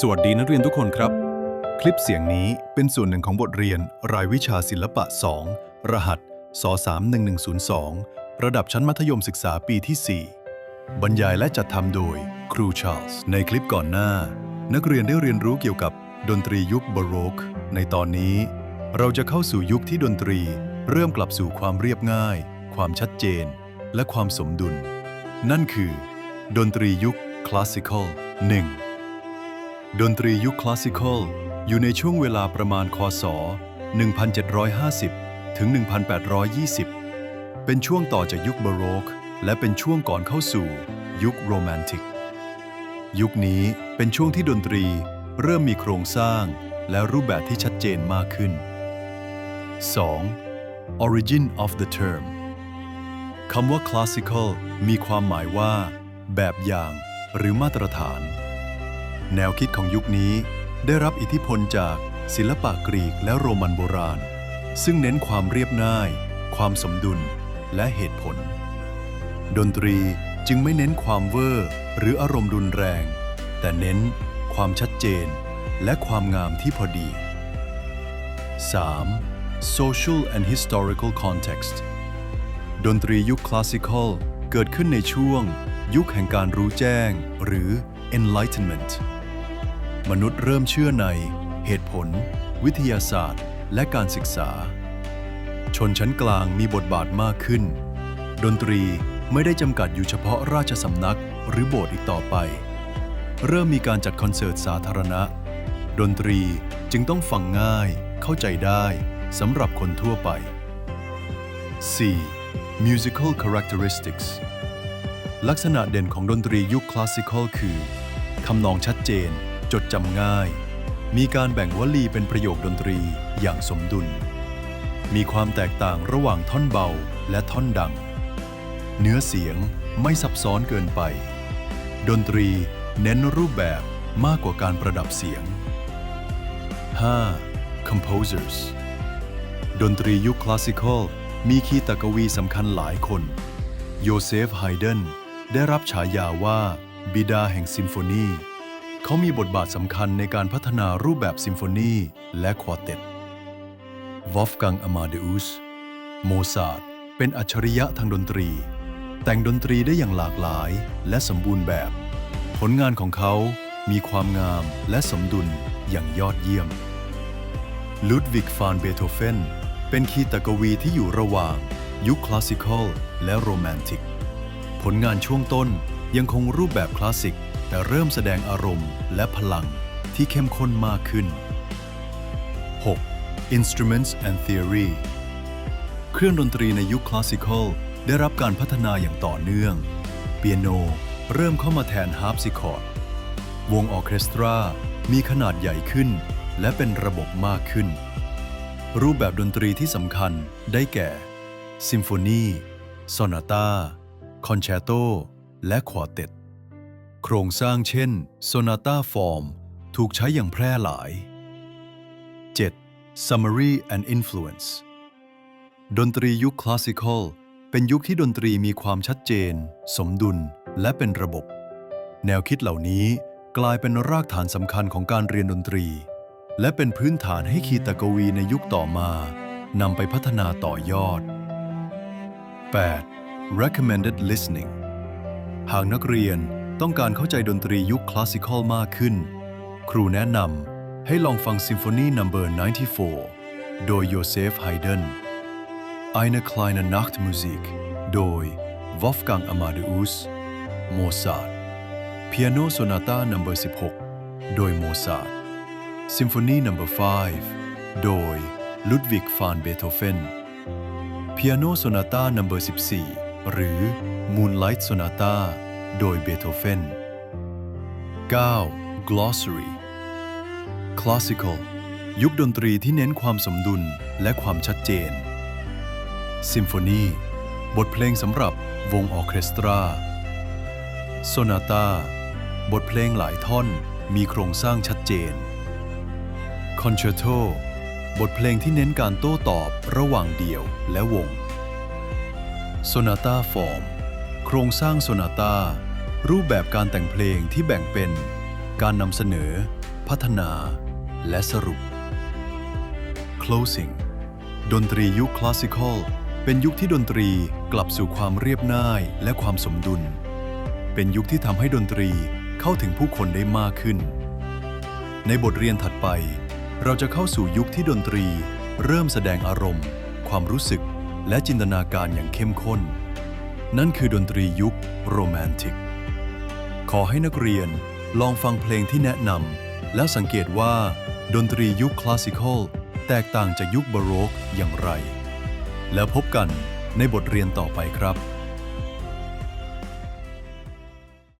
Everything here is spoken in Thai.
สวัสดีนักเรียนทุกคนครับ คลิปเสียงนี้เป็นส่วนหนึ่งของบทเรียนรายวิชาศิลปะ 2 รหัสส31102 ระดับชั้นมัธยมศึกษาปีที่ 4 บรรยายและจัดทำโดยครูชาร์ลส์ในคลิปก่อนหน้า นักเรียนได้เรียนรู้เกี่ยวกับดนตรียุคบาโรก ในตอนนี้ เราจะเข้าสู่ยุคที่ดนตรี เริ่มกลับสู่ความเรียบง่าย ความชัดเจน และความสมดุล นั่นคือ ดนตรียุคคลาสสิคอลหนึ่ง ดนตรียุคคลาสสิคอลอยู่ในช่วงเวลาประมาณคศ 1750 ถึง 1820 เป็นช่วงต่อจากยุคบาโรก และเป็นช่วงก่อนเข้าสู่ ยุคโรแมนติก ยุคนี้เป็นช่วงที่ดนตรีเริ่มมีโครงสร้างและรูปแบบที่ชัดเจนมากขึ้น 2. Origin of the term คำว่า classical มีความหมายว่า แบบอย่างหรือมาตรฐาน แนวคิดของยุคนี้ได้รับอิทธิพลจากศิลปะกรีกและโรมันโบราณ ซึ่งเน้นความเรียบง่าย ความสมดุลและเหตุผล ดนตรีจึงไม่เน้นความเวอร์หรืออารมณ์รุนแรง แต่เน้นความชัดเจน และความงามที่พอดี 3. Social and historical context ดนตรียุคคลาสสิคอลเกิดขึ้นในช่วง ยุคแห่งการรู้แจ้ง หรือ Enlightenment มนุษย์เริ่มเชื่อใน เหตุผล วิทยาศาสตร์ และการศึกษา ชนชั้นกลางมีบทบาทมากขึ้น ดนตรีไม่ได้จำกัดอยู่เฉพาะราชสำนักหรือโบสถ์อีกต่อไป เริ่มมีการจัดคอนเสิร์ตสาธารณะ ดนตรีจึงต้องฟังง่าย เข้าใจได้สำหรับคนทั่วไป 4. Musical characteristics ลักษณะเด่นของดนตรียุคคลาสสิคอลคือ ทำนองชัดเจน จดจำง่าย มีการแบ่งวลีเป็นประโยคดนตรีอย่างสมดุล มีความแตกต่างระหว่างท่อนเบาและท่อนดัง เนื้อเสียงไม่ซับซ้อนเกินไป ดนตรีเน้นรูปแบบมากกว่าการประดับเสียง 5. composers ดนตรียุคคลาสสิคอลมีคีตกวีสำคัญหลายคน โยเซฟไฮเดนได้รับฉายาว่า บิดาแห่งซิมโฟนี เขามีบทบาทสำคัญในการพัฒนารูปแบบซิมโฟนีและควอเต็ตวอฟกังอมาเดอุสโมซาร์ทเป็นอัจฉริยะทางดนตรี แต่งดนตรีได้อย่างหลากหลายและสมบูรณ์แบบ ผลงานของเขามีความงามและสมดุลอย่างยอดเยี่ยมลุดวิกฟานเบโธเฟนเป็นคีตกวีที่อยู่ระหว่าง ยุคคลาสสิคอลและโรแมนติก ผลงานช่วงต้นยังคงรูปแบบคลาสสิก แต่เริ่มแสดงอารมณ์และพลังที่เข้มข้นมากขึ้น 6. Instruments and Theory เครื่องดนตรีในยุคคลาสสิคอลได้รับการพัฒนาอย่างต่อเนื่อง เปียโนเริ่มเข้ามาแทนฮาร์ปซิคอร์ด วงออเคสตรา มีขนาดใหญ่ขึ้น และเป็นระบบมากขึ้น รูปแบบดนตรีที่สำคัญได้แก่ซิมโฟนีโซนาตา คอนแชตโต และควอเต็ต โครงสร้างเช่นโซนาตาฟอร์มถูกใช้อย่างแพร่หลาย 7. Summary and Influence ดนตรียุคคลาสสิคอลเป็นยุคที่ดนตรีมีความชัดเจน สมดุล และเป็นระบบ แนวคิดเหล่านี้กลายเป็นรากฐานสำคัญของการเรียนดนตรี และเป็นพื้นฐานให้คีตกวีในยุคต่อมานำไปพัฒนาต่อยอด 8. recommended listening หากนักเรียน ต้องการเข้าใจดนตรียุคคลาสสิคอลมากขึ้น ครูแนะนำให้ลองฟังซิมโฟนีนัมเบอร์94 โดยโยเซฟไฮเดน Eine kleine Nachtmusik โดย Wolfgang Amadeus Mozart Piano Sonata No. 16 โดยโมซาร์ท Symphony No. 5 โดย Ludwig van Beethoven Piano Sonata No. 14 หรือ Moonlight Sonata โดยเบโธเฟน 9. Glossary Classical ยุคดนตรีที่เน้นความสมดุลและความชัดเจนซิมโฟนีบทเพลงสำหรับวงออเคสตราโซนาตาบทเพลงหลายท่อนมีโครงสร้างชัดเจนคอนแชตโตบทเพลงที่เน้นการโต้ตอบระหว่างเดี่ยวและวงโซ ครงสร้างโซนาตารูปแบบการแต่งเพลงที่แบ่งเป็น การนำเสนอ พัฒนา และสรุป Closing ดนตรียุคคลาสสิคอลเป็นยุคที่ดนตรีกลับสู่ความเรียบง่ายและความสมดุล เป็นยุคที่ทำให้ดนตรีเข้าถึงผู้คนได้มากขึ้น ในบทเรียนถัดไป เราจะเข้าสู่ยุคที่ดนตรี เริ่มแสดงอารมณ์ ความรู้สึก และจินตนาการอย่างเข้มข้น นั่นคือดนตรียุคโรแมนติก ขอให้นักเรียนลองฟังเพลงที่แนะนำแล้วสังเกตว่า ดนตรียุคคลาสสิคอลแตกต่างจากยุคบาโรกอย่างไร แล้วพบกันในบทเรียนต่อไปครับ